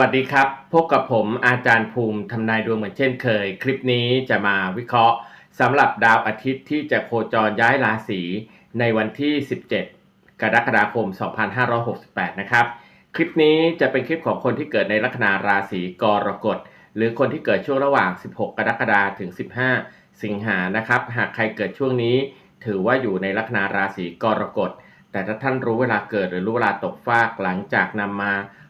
วัสดีครับ พบกับผมอาจารย์ภูมิทำนายดวงเหมือนเช่นเคย คลิปนี้จะมาวิเคราะห์สำหรับดาวอาทิตย์ที่จะโคจรย้ายราศีในวันที่ 17 กรกฎาคม 2568 นะครับ คลิปนี้จะเป็นคลิปของคนที่เกิดในลัคนาราศีกรกฎ หรือคนที่เกิดช่วงระหว่าง 16 กรกฎาคมถึง 15 สิงหานะครับ หากใครเกิดช่วงนี้ ถือว่าอยู่ในลัคนาราศีกรกฎ แต่ถ้าท่านรู้เวลาเกิดหรือรู้เวลาตกฟากหลังจากนำมา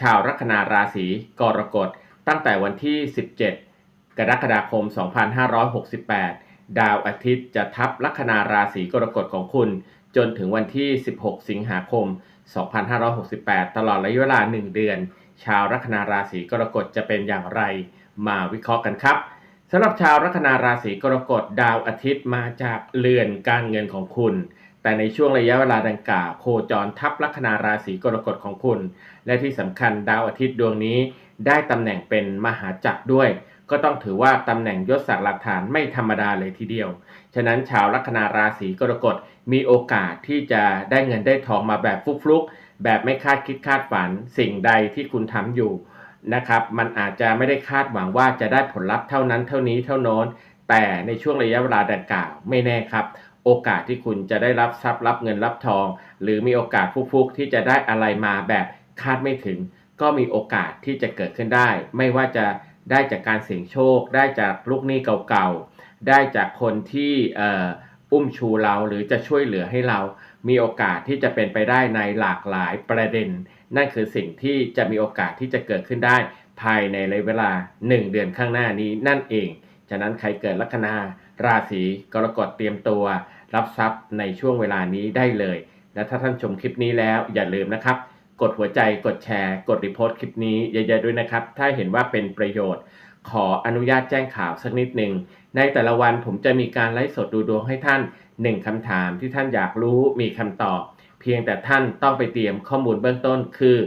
ชาวลัคนาราศีกรกฎ ตั้งแต่วันที่ 17 กรกฎาคม 2568 ดาวอาทิตย์จะทับลัคนาราศีกรกฎของคุณ จนถึงวันที่ 16 สิงหาคม 2568 ตลอดระยะเวลา 1 เดือน ชาวลัคนาราศีกรกฎจะเป็นอย่างไร มาวิเคราะห์กันครับ สำหรับชาวลัคนาราศีกรกฎดาวอาทิตย์มาจากเรือนการเงินของคุณ แต่ในช่วงระยะเวลาดังกล่าวโคจรทับลัคนาราศีกรกฎของคุณ และที่สำคัญดาวอาทิตย์ดวงนี้ ได้ตำแหน่งเป็นมหาจักรด้วย ก็ต้องถือว่าตำแหน่งยศศักดิ์หลักฐานไม่ธรรมดาเลยทีเดียว ฉะนั้นชาวลัคนาราศีกรกฎมีโอกาสที่จะได้เงินได้ทองมาแบบฟลุกๆแบบไม่คาดคิดคาดฝัน สิ่งใดที่คุณทำอยู่ นะครับมันอาจจะไม่ได้คาดหวังว่าจะได้ผลลัพธ์เท่านั้นเท่านี้เท่าโน้น แต่ในช่วงระยะเวลาดังกล่าวไม่แน่ครับ โอกาสที่คุณจะได้รับทรัพย์รับเงินรับทอง หรือมีโอกาสฟุกๆที่จะได้อะไรมาแบบคาดไม่ถึง ก็มีโอกาสที่จะเกิดขึ้นได้ ไม่ว่าจะได้จากการเสี่ยงโชค ได้จากลูกหนี้เก่าๆ ได้จากคนที่อุ้มชูเราหรือจะช่วยเหลือให้เรา มีโอกาสที่จะเป็นไปได้ในหลากหลายประเด็น นั่นคือสิ่งที่จะมีโอกาสที่จะเกิดขึ้นได้ ภายในระยะเวลา 1 เดือนข้างหน้านี้นั่นเอง ฉะนั้นใครเกิดลัคนาราศีกรกฎเตรียมตัว รับทรัพย์ในช่วงเวลานี้ได้เลย และถ้าท่านชมคลิปนี้แล้วอย่าลืมนะครับ กดหัวใจกดแชร์ กดรีโพสต์คลิปนี้เยอะๆด้วยนะครับ ถ้าเห็นว่าเป็นประโยชน์ ขออนุญาตแจ้งข่าวสักนิดหนึ่งในแต่ละวันผมจะมีการไลฟ์สดดูดวงให้ท่าน 1คำถามที่ท่านอยากรู้มีคำตอบ เพียงแต่ท่านต้องไปเตรียมข้อมูลเบื้องต้นคือ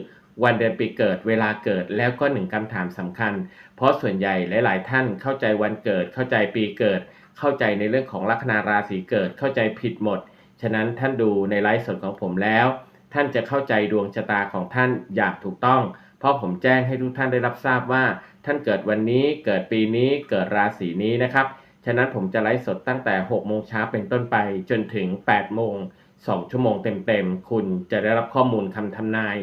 วันเดือนปีเกิดเวลาเกิดแล้วก็หนึ่งคำถามสำคัญ เพราะส่วนใหญ่หลาย ๆ ท่านเข้าใจวันเกิดเข้าใจปีเกิด เข้าใจในเรื่องของลัคนาราศีเกิดเข้าใจผิดหมด ฉะนั้นท่านดูในไลฟ์สดของผมแล้ว ท่านจะเข้าใจดวงชะตาของท่านอย่างถูกต้อง เพราะผมแจ้งให้ทุกท่านได้รับทราบว่า ท่านเกิดวันนี้เกิดปีนี้เกิดราศีนี้นะครับ ฉะนั้นผมจะไลฟ์สดตั้งแต่6โมงเช้าเป็นต้นไปจนถึง8โมง 2 ชั่วโมงเต็มๆ คุณจะได้รับข้อมูลคำทำนาย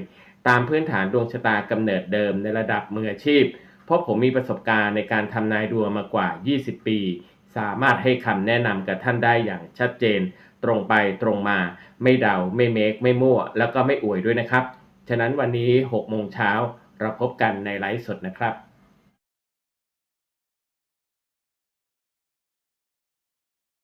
ตามพื้นฐานดวงชะตากำเนิดเดิมในระดับมืออาชีพ เพราะผมมีประสบการณ์ในการทำนายดวงมากว่า 20 ปี สามารถให้คำแนะนำกับท่านได้อย่างชัดเจน ตรงไปตรงมา ไม่เดา ไม่เมค ไม่มั่ว แล้วก็ไม่อวยด้วยนะครับ ฉะนั้นวันนี้6โมงเช้าเราพบกันในไลฟ์สดนะครับ